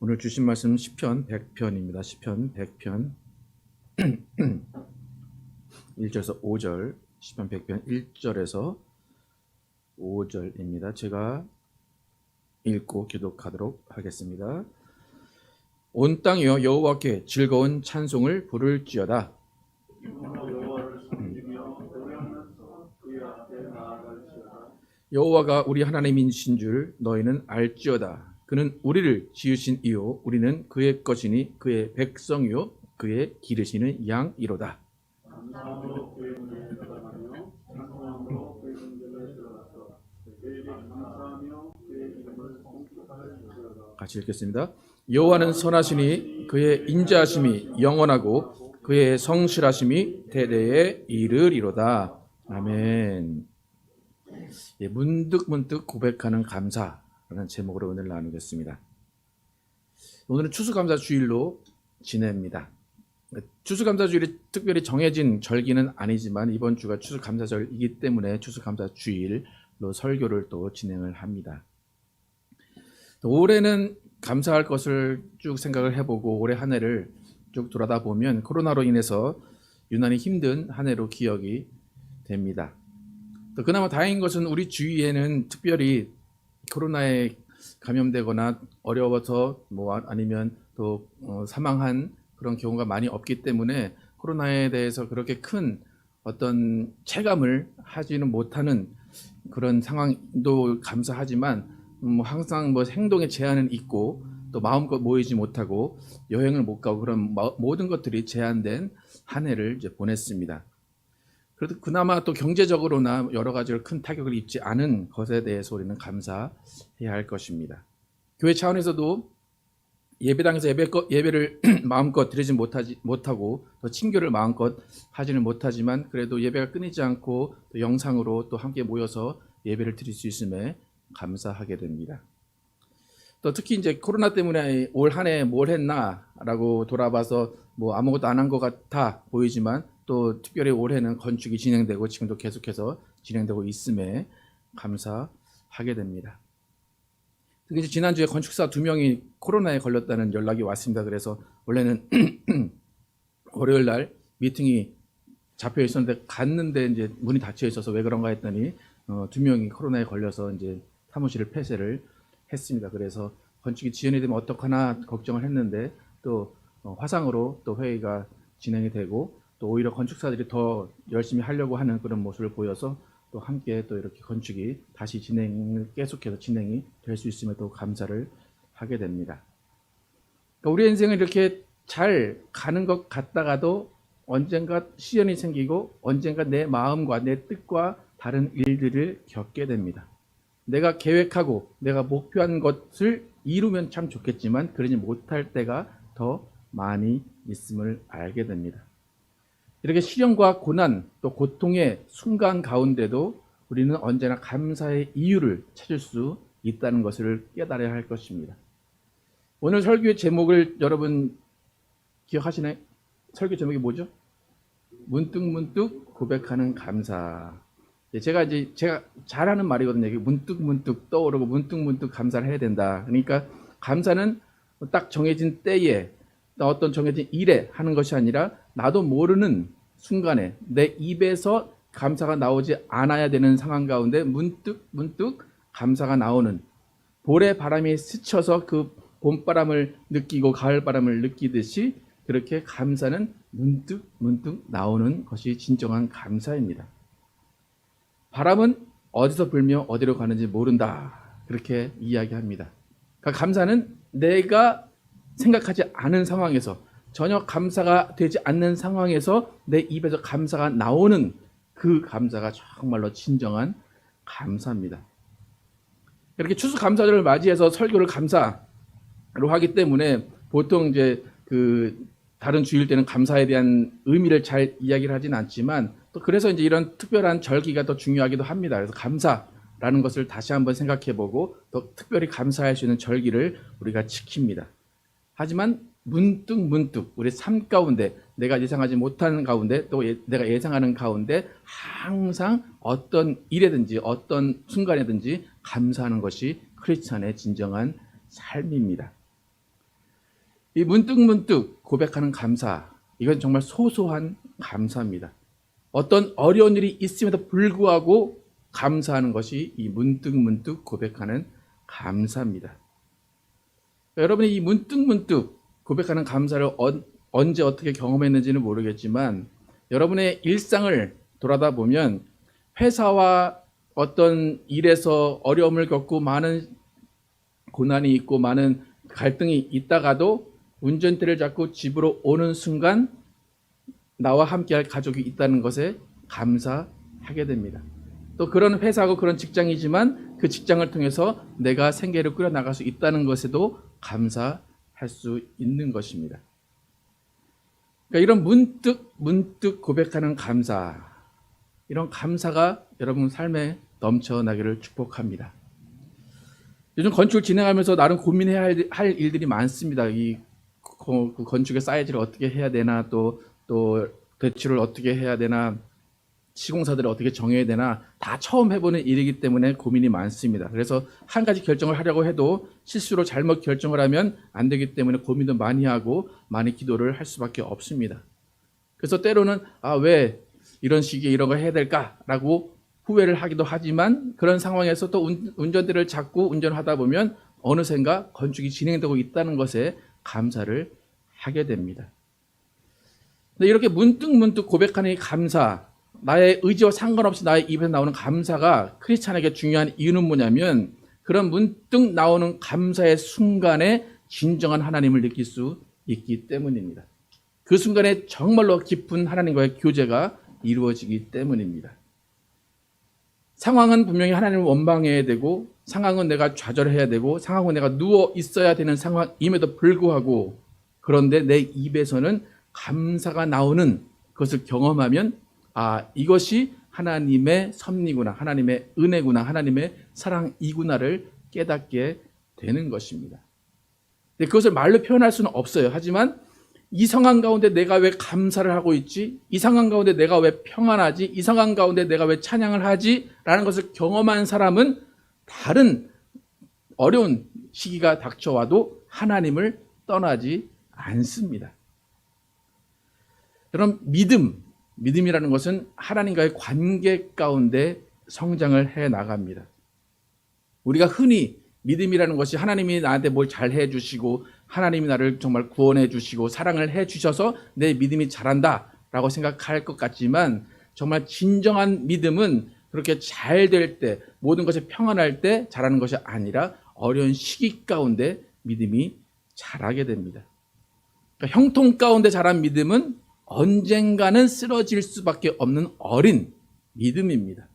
오늘 주신 말씀 시편 100편입니다. 시편 100편 1절에서 5절 시편 100편 1절에서 5절입니다. 제가 읽고 기독하도록 하겠습니다. 온 땅이여 여호와께 즐거운 찬송을 부를지어다. 여호와가 우리 하나님이신 줄 너희는 알지어다. 그는 우리를 지으신 이요 우리는 그의 것이니 그의 백성이요 그의 기르시는 양이로다. 같이 읽겠습니다. 여호와는 선하시니 그의 인자하심이 영원하고 그의 성실하심이 대대에 이르리로다. 아멘. 예, 문득 문득 고백하는 감사 라는 제목으로 오늘 나누겠습니다. 오늘은 추수감사 주일로 지냅니다. 추수감사 주일이 특별히 정해진 절기는 아니지만 이번 주가 추수감사절이기 때문에 추수감사 주일로 설교를 또 진행을 합니다. 올해는 감사할 것을 쭉 생각을 해보고 올해 한 해를 쭉 돌아다 보면 코로나로 인해서 유난히 힘든 한 해로 기억이 됩니다. 또 그나마 다행인 것은 우리 주위에는 특별히 코로나에 감염되거나 어려워서 뭐 아니면 또 어, 사망한 그런 경우가 많이 없기 때문에 코로나에 대해서 그렇게 큰 어떤 체감을 하지는 못하는 그런 상황도 감사하지만 음, 항상 뭐 행동에 제한은 있고 또 마음껏 모이지 못하고 여행을 못 가고 그런 모든 것들이 제한된 한 해를 이제 보냈습니다. 그래도 그나마 또 경제적으로나 여러 가지로 큰 타격을 입지 않은 것에 대해서 우리는 감사해야 할 것입니다. 교회 차원에서도 예배당에서 예배, 예배 를 마음껏 드리지 못하지, 못하고 또 친교를 마음껏 하지는 못하지만 그래도 예배가 끊이지 않고 또 영상으로 또 함께 모여서 예배를 드릴 수 있음에 감사하게 됩니다. 또 특히 이제 코로나 때문에 올 한 해 뭘 했나라고 돌아봐서 뭐 아무것도 안 한 것 같아 보이지만 또 특별히 올해는 건축이 진행되고 지금도 계속해서 진행되고 있음에 감사하게 됩니다. 특히 지난주에 건축사 두 명이 코로나에 걸렸다는 연락이 왔습니다. 그래서 원래는 월요일 날 미팅이 잡혀 있었는데 갔는데 이제 문이 닫혀 있어서 왜 그런가 했더니 어, 두 명이 코로나에 걸려서 이제 사무실을 폐쇄를 했습니다. 그래서 건축이 지연이 되면 어떡하나 걱정을 했는데 또 어, 화상으로 또 회의가 진행이 되고 또 오히려 건축사들이 더 열심히 하려고 하는 그런 모습을 보여서 또 함께 또 이렇게 건축이 다시 진행을 계속해서 진행이 될 수 있음에 또 감사를 하게 됩니다. 그러니까 우리 인생은 이렇게 잘 가는 것 같다가도 언젠가 시련이 생기고 언젠가 내 마음과 내 뜻과 다른 일들을 겪게 됩니다. 내가 계획하고 내가 목표한 것을 이루면 참 좋겠지만 그러지 못할 때가 더 많이 있음을 알게 됩니다. 이렇게 시련과 고난 또 고통의 순간 가운데도 우리는 언제나 감사의 이유를 찾을 수 있다는 것을 깨달아야 할 것입니다. 오늘 설교의 제목을 여러분 기억하시나요? 설교 제목이 뭐죠? 문득문득 고백하는 감사. 예, 제가 이제 제가 잘하는 말이거든요. 문득문득 떠오르고 문득 문득 감사를 해야 된다. 그러니까 감사는 딱 정해진 때에 어떤 정해진 일에 하는 것이 아니라 나도 모르는 순간에 내 입에서 감사가 나오지 않아야 되는 상황 가운데 문득 문득 감사가 나오는 볼의 바람이 스쳐서 그 봄바람을 느끼고 가을바람을 느끼듯이 그렇게 감사는 문득 문득 나오는 것이 진정한 감사입니다. 바람은 어디서 불며 어디로 가는지 모른다. 그렇게 이야기합니다. 그러니까 감사는 내가 생각하지 않은 상황에서 전혀 감사가 되지 않는 상황에서 내 입에서 감사가 나오는 그 감사가 정말로 진정한 감사입니다. 이렇게 추수 감사절을 맞이해서 설교를 감사로 하기 때문에 보통 이제 그 다른 주일 때는 감사에 대한 의미를 잘 이야기를 하진 않지만 또 그래서 이제 이런 특별한 절기가 더 중요하기도 합니다. 그래서 감사라는 것을 다시 한번 생각해 보고 또 특별히 감사할 수 있는 절기를 우리가 지킵니다. 하지만 문득 문득 우리 삶 가운데 내가 예상하지 못하는 가운데 또 예, 내가 예상하는 가운데 항상 어떤 일에든지 어떤 순간에든지 감사하는 것이 크리스찬의 진정한 삶입니다. 이 문득 문득 고백하는 감사, 이건 정말 소소한 감사입니다. 어떤 어려운 일이 있음에도 불구하고 감사하는 것이 이 문득 문득 고백하는 감사입니다. 여러분이 이 문득 문득 고백하는 감사를 언, 언제 어떻게 경험했는지는 모르겠지만 여러분의 일상을 돌아다 보면 회사와 어떤 일에서 어려움을 겪고 많은 고난이 있고 많은 갈등이 있다가도 운전대를 잡고 집으로 오는 순간 나와 함께할 가족이 있다는 것에 감사하게 됩니다. 또 그런 회사고 그런 직장이지만 그 직장을 통해서 내가 생계를 꾸려 나갈 수 있다는 것에도 감사 할 수 있는 것입니다. 그러니까 이런 문득 문득 고백하는 감사, 이런 감사가 여러분 삶에 넘쳐나기를 축복합니다. 요즘 건축을 진행하면서 나름 고민해야 할, 할 일들이 많습니다. 이 거- 그 건축의 사이즈를 어떻게 해야 되나 또 또 대출을 어떻게 해야 되나 시공사들을 어떻게 정해야 되나 다 처음 해보는 일이기 때문에 고민이 많습니다. 그래서 한 가지 결정을 하려고 해도 실수로 잘못 결정을 하면 안 되기 때문에 고민도 많이 하고 많이 기도를 할 수밖에 없습니다. 그래서 때로는 아 왜 이런 시기에 이런 거 해야 될까라고 후회를 하기도 하지만 그런 상황에서 또 운- 운전대를 잡고 운전하다 보면 어느샌가 건축이 진행되고 있다는 것에 감사를 하게 됩니다. 이렇게 문득 문득 고백하는 이 감사, 나의 의지와 상관없이 나의 입에서 나오는 감사가 크리스찬에게 중요한 이유는 뭐냐면 그런 문득 나오는 감사의 순간에 진정한 하나님을 느낄 수 있기 때문입니다. 그 순간에 정말로 깊은 하나님과의 교제가 이루어지기 때문입니다. 상황은 분명히 하나님을 원망해야 되고 상황은 내가 좌절해야 되고 상황은 내가 누워 있어야 되는 상황임에도 불구하고 그런데 내 입에서는 감사가 나오는 것을 경험하면 아 이것이 하나님의 섭리구나 하나님의 은혜구나 하나님의 사랑이구나를 깨닫게 되는 것입니다. 그것을 말로 표현할 수는 없어요. 하지만 이 상황 가운데 내가 왜 감사를 하고 있지? 이 상황 가운데 내가 왜 평안하지? 이 상황 가운데 내가 왜 찬양을 하지? 라는 것을 경험한 사람은 다른 어려운 시기가 닥쳐와도 하나님을 떠나지 않습니다. 여러분, 믿음, 믿음이라는 것은 하나님과의 관계 가운데 성장을 해 나갑니다. 우리가 흔히 믿음이라는 것이 하나님이 나한테 뭘 잘 해 주시고 하나님이 나를 정말 구원해 주시고 사랑을 해 주셔서 내 믿음이 자란다라고 생각할 것 같지만 정말 진정한 믿음은 그렇게 잘 될 때 모든 것이 평안할 때 자라는 것이 아니라 어려운 시기 가운데 믿음이 자라게 됩니다. 그러니까 형통 가운데 자란 믿음은 언젠가는 쓰러질 수밖에 없는 어린 믿음입니다.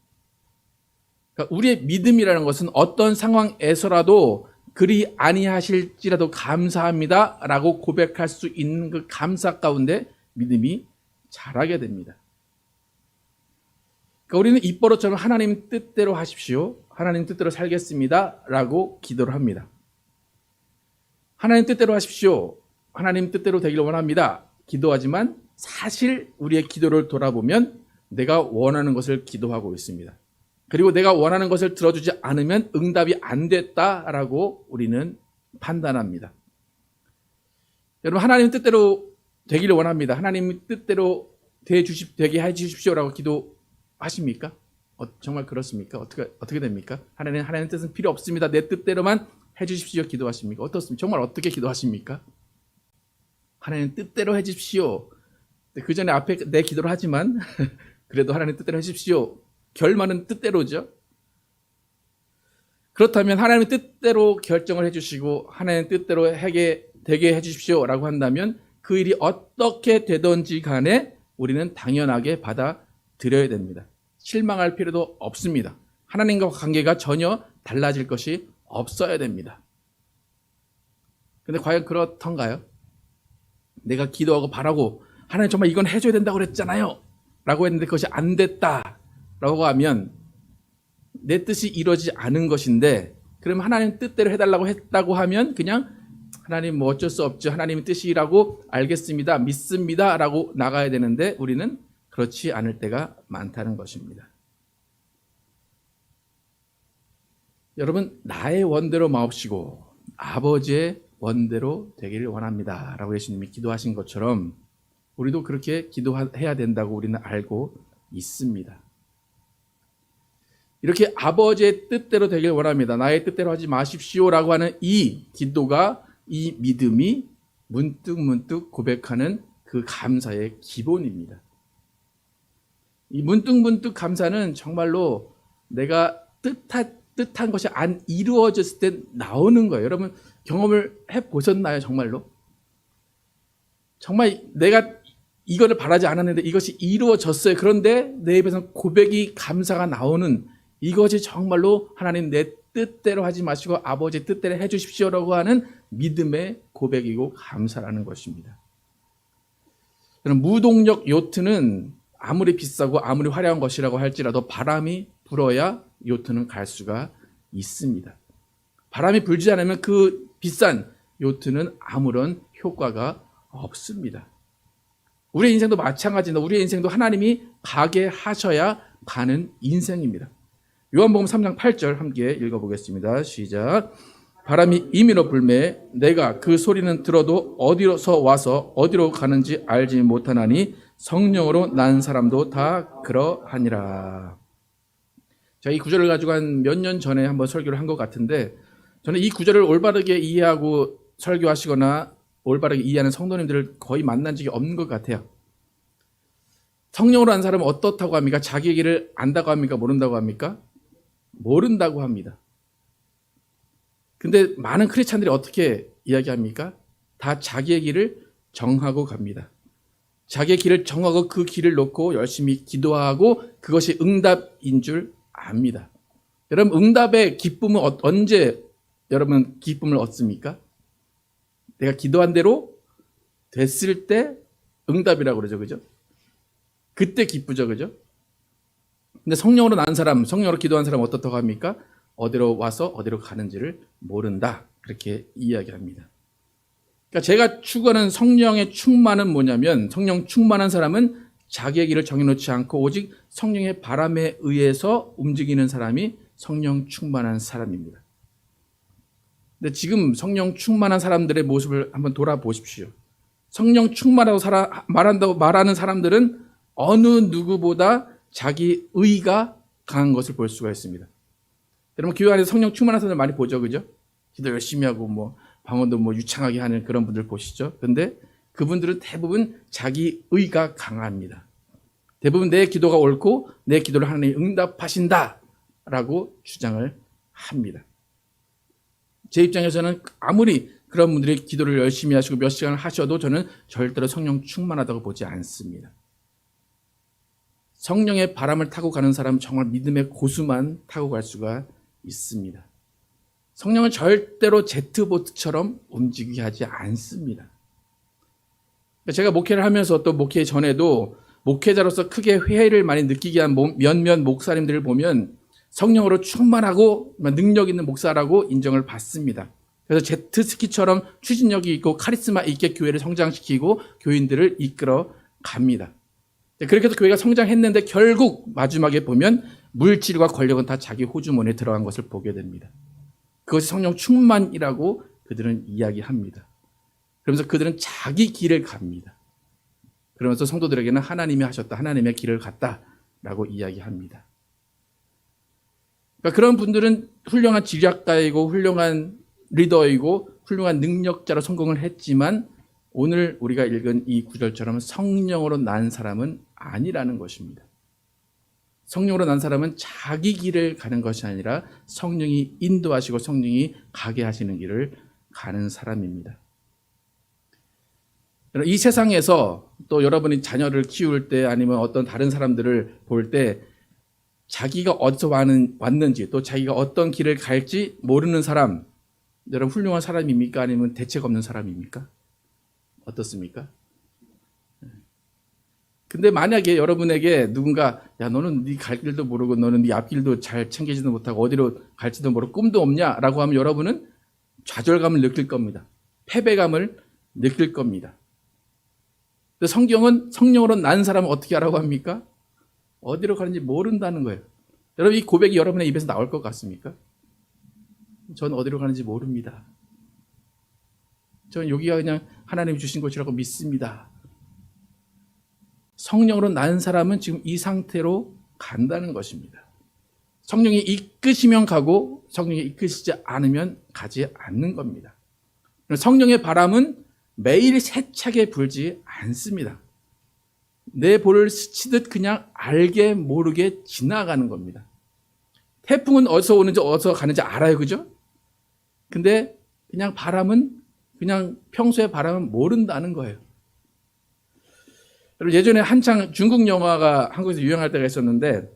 그러니까 우리의 믿음이라는 것은 어떤 상황에서라도 그리 아니하실지라도 감사합니다 라고 고백할 수 있는 그 감사 가운데 믿음이 자라게 됩니다. 그러니까 우리는 입버릇처럼 하나님 뜻대로 하십시오. 하나님 뜻대로 살겠습니다 라고 기도를 합니다. 하나님 뜻대로 하십시오. 하나님 뜻대로 되기를 원합니다. 기도하지만 사실 우리의 기도를 돌아보면 내가 원하는 것을 기도하고 있습니다. 그리고 내가 원하는 것을 들어주지 않으면 응답이 안 됐다라고 우리는 판단합니다. 여러분 하나님 뜻대로 되기를 원합니다. 하나님 뜻대로 되 주십 되게 해 주십시오라고 기도하십니까? 어, 정말 그렇습니까? 어떻게 어떻게 됩니까? 하나님 하나님 뜻은 필요 없습니다. 내 뜻대로만 해 주십시오 기도하십니까? 어떻습니까? 정말 어떻게 기도하십니까? 하나님 뜻대로 해 주십시오. 그 전에 앞에 내 기도를 하지만 그래도 하나님 뜻대로 해 주십시오. 결말은 뜻대로죠. 그렇다면 하나님의 뜻대로 결정을 해주시고 하나님 뜻대로 하게 되게 해주십시오라고 한다면 그 일이 어떻게 되든지 간에 우리는 당연하게 받아들여야 됩니다. 실망할 필요도 없습니다. 하나님과 관계가 전혀 달라질 것이 없어야 됩니다. 근데 과연 그렇던가요? 내가 기도하고 바라고 하나님 정말 이건 해줘야 된다고 그랬잖아요. 라고 했는데 그것이 안 됐다. 라고 하면 내 뜻이 이루어지지 않은 것인데 그럼 하나님 뜻대로 해달라고 했다고 하면 그냥 하나님 뭐 어쩔 수 없죠. 하나님의 뜻이라고 알겠습니다. 믿습니다. 라고 나가야 되는데 우리는 그렇지 않을 때가 많다는 것입니다. 여러분 나의 원대로 마옵시고 아버지의 원대로 되기를 원합니다. 라고 예수님이 기도하신 것처럼 우리도 그렇게 기도해야 된다고 우리는 알고 있습니다. 이렇게 아버지의 뜻대로 되길 원합니다. 나의 뜻대로 하지 마십시오라고 하는 이 기도가 이 믿음이 문득 문득 고백하는 그 감사의 기본입니다. 이 문득 문득 감사는 정말로 내가 뜻한, 뜻한 것이 안 이루어졌을 때 나오는 거예요. 여러분 경험을 해 보셨나요, 정말로? 정말 내가 이거를 바라지 않았는데 이것이 이루어졌어요. 그런데 내 입에서 고백이 감사가 나오는 이것이 정말로 하나님 내 뜻대로 하지 마시고 아버지 뜻대로 해 주십시오라고 하는 믿음의 고백이고 감사라는 것입니다. 무동력 요트는 아무리 비싸고 아무리 화려한 것이라고 할지라도 바람이 불어야 요트는 갈 수가 있습니다. 바람이 불지 않으면 그 비싼 요트는 아무런 효과가 없습니다. 우리의 인생도 마찬가지입니다. 우리의 인생도 하나님이 가게 하셔야 가는 인생입니다. 요한복음 3장 8절 함께 읽어보겠습니다. 시작. 바람이 임의로 불매 내가 그 소리는 들어도 어디로서 와서 어디로 가는지 알지 못하나니 성령으로 난 사람도 다 그러하니라. 자, 이 구절을 가지고 한 몇 년 전에 한번 설교를 한 것 같은데 저는 이 구절을 올바르게 이해하고 설교하시거나 올바르게 이해하는 성도님들을 거의 만난 적이 없는 것 같아요. 성령으로 한 사람은 어떻다고 합니까? 자기 얘기를 안다고 합니까? 모른다고 합니까? 모른다고 합니다. 근데 많은 크리스찬들이 어떻게 이야기합니까? 다 자기의 길을 정하고 갑니다. 자기의 길을 정하고 그 길을 놓고 열심히 기도하고 그것이 응답인 줄 압니다. 여러분 응답의 기쁨은 어- 언제 여러분 기쁨을 얻습니까? 내가 기도한 대로 됐을 때 응답이라고 그러죠. 그죠? 그때 기쁘죠. 그죠? 근데 성령으로 난 사람, 성령으로 기도한 사람 어떻다고 합니까? 어디로 와서 어디로 가는지를 모른다. 그렇게 이야기합니다. 그러니까 제가 추구하는 성령의 충만은 뭐냐면 성령 충만한 사람은 자기의 길을 정해놓지 않고 오직 성령의 바람에 의해서 움직이는 사람이 성령 충만한 사람입니다. 근데 지금 성령 충만한 사람들의 모습을 한번 돌아보십시오. 성령 충만하다고 살아, 말한다고 말하는 사람들은 어느 누구보다 자기 의가 강한 것을 볼 수가 있습니다. 여러분 교회 안에서 성령 충만한 사람들 많이 보죠, 그죠? 기도 열심히 하고 뭐 방언도 뭐 유창하게 하는 그런 분들 보시죠. 근데 그분들은 대부분 자기 의가 강합니다. 대부분 내 기도가 옳고 내 기도를 하나님이 응답하신다라고 주장을 합니다. 제 입장에서는 아무리 그런 분들이 기도를 열심히 하시고 몇 시간을 하셔도 저는 절대로 성령 충만하다고 보지 않습니다. 성령의 바람을 타고 가는 사람은 정말 믿음의 고수만 타고 갈 수가 있습니다. 성령은 절대로 제트보트처럼 움직이게 하지 않습니다. 제가 목회를 하면서 또 목회 전에도 목회자로서 크게 회의를 많이 느끼게 한 몇몇 목사님들을 보면 성령으로 충만하고 능력 있는 목사라고 인정을 받습니다. 그래서 제트스키처럼 추진력이 있고 카리스마 있게 교회를 성장시키고 교인들을 이끌어 갑니다. 그렇게 해서 교회가 성장했는데 결국 마지막에 보면 물질과 권력은 다 자기 호주머니에 들어간 것을 보게 됩니다. 그것이 성령 충만이라고 그들은 이야기합니다. 그러면서 그들은 자기 길을 갑니다. 그러면서 성도들에게는 하나님이 하셨다, 하나님의 길을 갔다라고 이야기합니다. 그러니까 그런 분들은 훌륭한 지략가이고 훌륭한 리더이고 훌륭한 능력자로 성공을 했지만 오늘 우리가 읽은 이 구절처럼 성령으로 난 사람은 아니라는 것입니다. 성령으로 난 사람은 자기 길을 가는 것이 아니라 성령이 인도하시고 성령이 가게 하시는 길을 가는 사람입니다. 이 세상에서 또 여러분이 자녀를 키울 때 아니면 어떤 다른 사람들을 볼 때 자기가 어디서 왔는지 또 자기가 어떤 길을 갈지 모르는 사람, 여러분 훌륭한 사람입니까? 아니면 대책 없는 사람입니까? 어떻습니까? 근데 만약에 여러분에게 누군가 야 너는 네 갈 길도 모르고 너는 네 앞길도 잘 챙기지도 못하고 어디로 갈지도 모르고 꿈도 없냐라고 하면 여러분은 좌절감을 느낄 겁니다. 패배감을 느낄 겁니다. 성경은 성령으로 난 사람은 어떻게 하라고 합니까? 어디로 가는지 모른다는 거예요. 여러분 이 고백이 여러분의 입에서 나올 것 같습니까? 전 어디로 가는지 모릅니다. 저는 여기가 그냥 하나님이 주신 곳이라고 믿습니다. 성령으로 난 사람은 지금 이 상태로 간다는 것입니다. 성령이 이끄시면 가고 성령이 이끄시지 않으면 가지 않는 겁니다. 성령의 바람은 매일 세차게 불지 않습니다. 내 볼을 스치듯 그냥 알게 모르게 지나가는 겁니다. 태풍은 어디서 오는지 어디서 가는지 알아요. 그죠? 근데 그냥 바람은 그냥 평소에 바람은 모른다는 거예요. 예전에 한창 중국 영화가 한국에서 유행할 때가 있었는데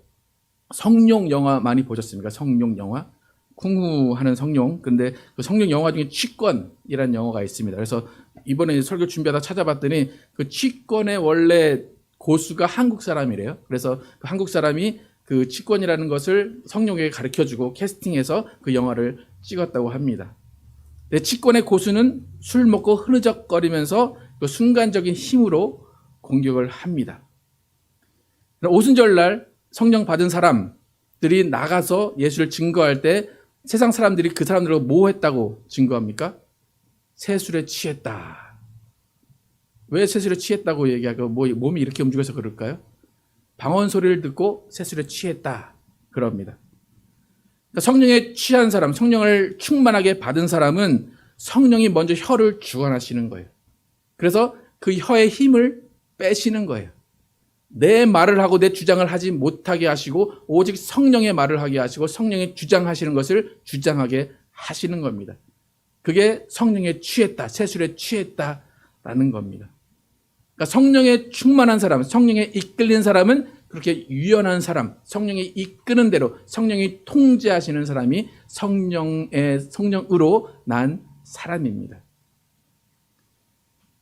성룡 영화 많이 보셨습니까? 성룡 영화? 쿵후 하는 성룡. 근데 그 성룡 영화 중에 취권이라는 영화가 있습니다. 그래서 이번에 설교 준비하다 찾아봤더니 그 취권의 원래 고수가 한국 사람이래요. 그래서 그 한국 사람이 그 취권이라는 것을 성룡에게 가르쳐 주고 캐스팅해서 그 영화를 찍었다고 합니다. 내 치권의 고수는 술 먹고 흐느적거리면서 그 순간적인 힘으로 공격을 합니다. 오순절 날 성령 받은 사람들이 나가서 예수를 증거할 때 세상 사람들이 그 사람들을 뭐 했다고 증거합니까? 세술에 취했다. 왜 세술에 취했다고 얘기하고 뭐 몸이 이렇게 움직여서 그럴까요? 방언 소리를 듣고 세술에 취했다. 그럽니다. 그러니까 성령에 취한 사람, 성령을 충만하게 받은 사람은 성령이 먼저 혀를 주관하시는 거예요. 그래서 그 혀의 힘을 빼시는 거예요. 내 말을 하고 내 주장을 하지 못하게 하시고 오직 성령의 말을 하게 하시고 성령의 주장하시는 것을 주장하게 하시는 겁니다. 그게 성령에 취했다, 세술에 취했다라는 겁니다. 그러니까 성령에 충만한 사람, 성령에 이끌린 사람은 그렇게 유연한 사람, 성령이 이끄는 대로 성령이 통제하시는 사람이 성령의 성령으로 난 사람입니다.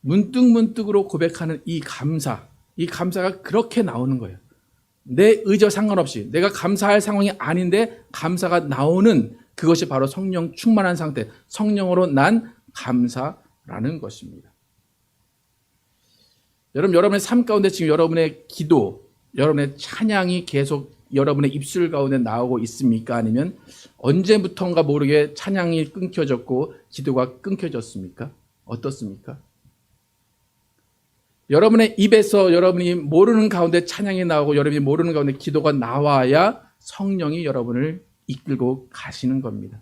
문득문득으로 고백하는 이 감사, 이 감사가 그렇게 나오는 거예요. 내 의지와 상관없이 내가 감사할 상황이 아닌데 감사가 나오는 그것이 바로 성령 충만한 상태, 성령으로 난 감사라는 것입니다. 여러분, 여러분의 삶 가운데 지금 여러분의 기도, 여러분의 찬양이 계속 여러분의 입술 가운데 나오고 있습니까? 아니면 언제부턴가 모르게 찬양이 끊겨졌고 기도가 끊겨졌습니까? 어떻습니까? 여러분의 입에서 여러분이 모르는 가운데 찬양이 나오고 여러분이 모르는 가운데 기도가 나와야 성령이 여러분을 이끌고 가시는 겁니다.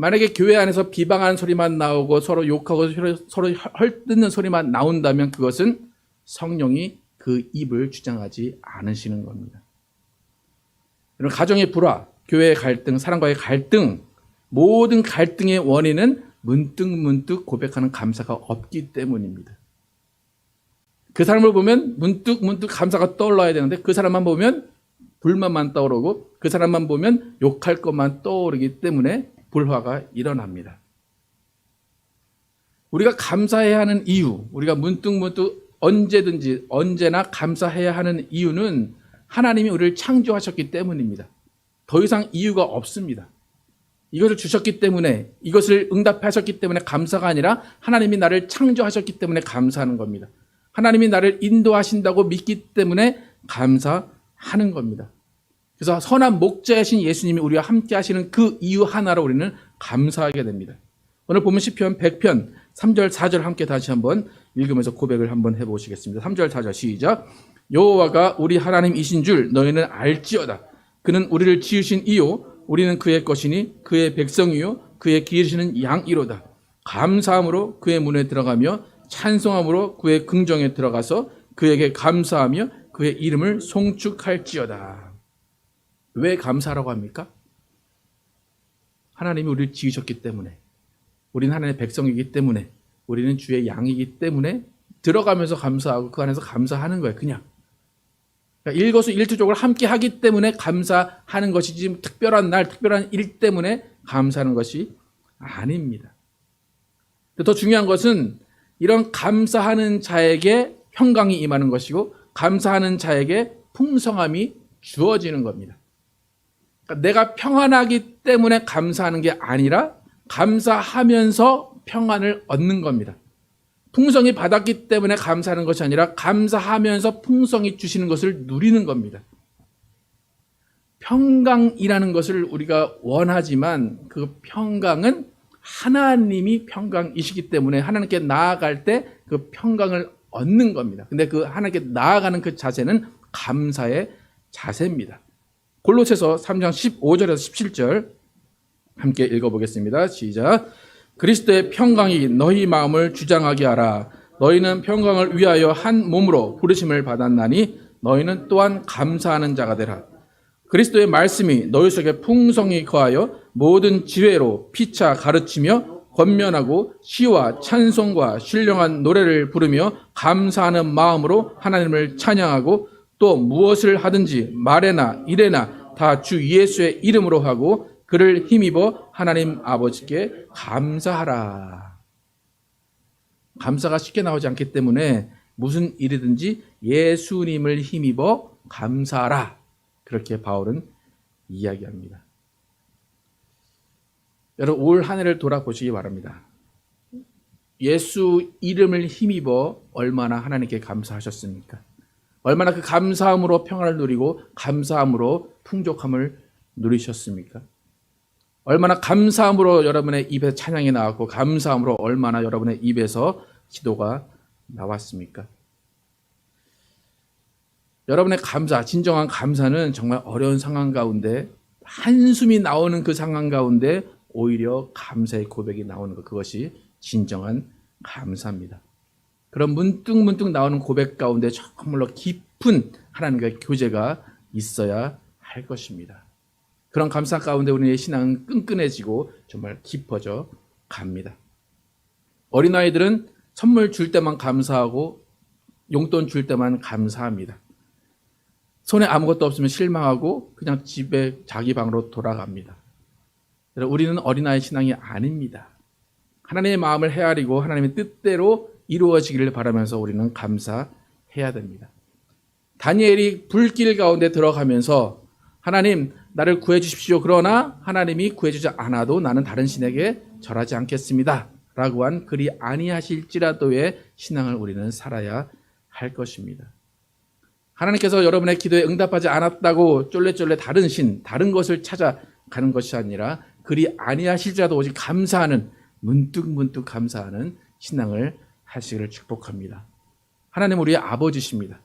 만약에 교회 안에서 비방하는 소리만 나오고 서로 욕하고 서로 헐뜯는 소리만 나온다면 그것은 성령이 그 입을 주장하지 않으시는 겁니다. 여러분 가정의 불화, 교회의 갈등, 사람과의 갈등, 모든 갈등의 원인은 문득문득 고백하는 감사가 없기 때문입니다. 그 사람을 보면 문득 문득 감사가 떠올라야 되는데 그 사람만 보면 불만만 떠오르고 그 사람만 보면 욕할 것만 떠오르기 때문에 불화가 일어납니다. 우리가 감사해야 하는 이유, 우리가 문득 문득 언제든지 언제나 감사해야 하는 이유는 하나님이 우리를 창조하셨기 때문입니다. 더 이상 이유가 없습니다. 이것을 주셨기 때문에 이것을 응답하셨기 때문에 감사가 아니라 하나님이 나를 창조하셨기 때문에 감사하는 겁니다. 하나님이 나를 인도하신다고 믿기 때문에 감사하는 겁니다. 그래서 선한 목자이신 예수님이 우리와 함께 하시는 그 이유 하나로 우리는 감사하게 됩니다. 오늘 보면 시편 100편 3절 4절 함께 다시 한번 읽으면서 고백을 한번 해 보시겠습니다. 3절 4절 시작. 여호와가 우리 하나님이신 줄 너희는 알지어다. 그는 우리를 지으신 이요 우리는 그의 것이니 그의 백성이요 그의 기르시는 양이로다. 감사함으로 그의 문에 들어가며 찬송함으로 그의 긍정에 들어가서 그에게 감사하며 그의 이름을 송축할지어다. 왜 감사라고 합니까? 하나님이 우리를 지으셨기 때문에 우리는 하나님의 백성이기 때문에 우리는 주의 양이기 때문에 들어가면서 감사하고 그 안에서 감사하는 거예요. 그냥 그러니까 일거수 일투족을 함께 하기 때문에 감사하는 것이지 특별한 날, 특별한 일 때문에 감사하는 것이 아닙니다. 더 중요한 것은 이런 감사하는 자에게 평강이 임하는 것이고 감사하는 자에게 풍성함이 주어지는 겁니다. 그러니까 내가 평안하기 때문에 감사하는 게 아니라 감사하면서 평안을 얻는 겁니다. 풍성이 받았기 때문에 감사하는 것이 아니라 감사하면서 풍성이 주시는 것을 누리는 겁니다. 평강이라는 것을 우리가 원하지만 그 평강은 하나님이 평강이시기 때문에 하나님께 나아갈 때 그 평강을 얻는 겁니다. 근데 그 하나님께 나아가는 그 자세는 감사의 자세입니다. 골로새서 3장 15절에서 17절 함께 읽어보겠습니다. 시작. 그리스도의 평강이 너희 마음을 주장하게 하라. 너희는 평강을 위하여 한 몸으로 부르심을 받았나니 너희는 또한 감사하는 자가 되라. 그리스도의 말씀이 너희 속에 풍성히 거하여 모든 지혜로 피차 가르치며 권면하고 시와 찬송과 신령한 노래를 부르며 감사하는 마음으로 하나님을 찬양하고 또 무엇을 하든지 말에나 일에나 다 주 예수의 이름으로 하고 그를 힘입어 하나님 아버지께 감사하라. 감사가 쉽게 나오지 않기 때문에 무슨 일이든지 예수님을 힘입어 감사하라. 그렇게 바울은 이야기합니다. 여러분 올 한 해를 돌아보시기 바랍니다. 예수 이름을 힘입어 얼마나 하나님께 감사하셨습니까? 얼마나 그 감사함으로 평안을 누리고 감사함으로 풍족함을 누리셨습니까? 얼마나 감사함으로 여러분의 입에 찬양이 나왔고 감사함으로 얼마나 여러분의 입에서 기도가 나왔습니까? 여러분의 감사, 진정한 감사는 정말 어려운 상황 가운데 한숨이 나오는 그 상황 가운데 오히려 감사의 고백이 나오는 것 그것이 진정한 감사입니다. 그런 문득 문득 나오는 고백 가운데 정말로 깊은 하나님과의 교제가 있어야 할 것입니다. 그런 감사 가운데 우리의 신앙은 끈끈해지고 정말 깊어져 갑니다. 어린아이들은 선물 줄 때만 감사하고 용돈 줄 때만 감사합니다. 손에 아무것도 없으면 실망하고 그냥 집에 자기 방으로 돌아갑니다. 우리는 어린아이 신앙이 아닙니다. 하나님의 마음을 헤아리고 하나님의 뜻대로 이루어지기를 바라면서 우리는 감사해야 됩니다. 다니엘이 불길 가운데 들어가면서 하나님 나를 구해 주십시오. 그러나 하나님이 구해 주지 않아도 나는 다른 신에게 절하지 않겠습니다. 라고 한 그리 아니하실지라도의 신앙을 우리는 살아야 할 것입니다. 하나님께서 여러분의 기도에 응답하지 않았다고 쫄래쫄래 다른 신, 다른 것을 찾아가는 것이 아니라 그리 아니하실지라도 오직 감사하는 문득문득 감사하는 신앙을 하시기를 축복합니다. 하나님 우리의 아버지십니다.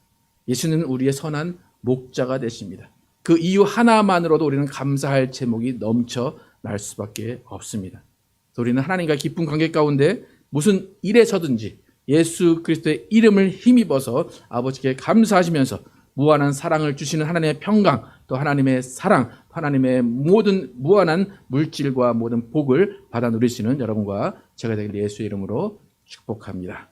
예수는 우리의 선한 목자가 되십니다. 그 이유 하나만으로도 우리는 감사할 제목이 넘쳐 날 수밖에 없습니다. 우리는 하나님과 깊은 관계 가운데 무슨 일에서든지 예수 그리스도의 이름을 힘입어서 아버지께 감사하시면서 무한한 사랑을 주시는 하나님의 평강, 또 하나님의 사랑, 하나님의 모든 무한한 물질과 모든 복을 받아 누리시는 여러분과 제가 되길 예수의 이름으로 축복합니다.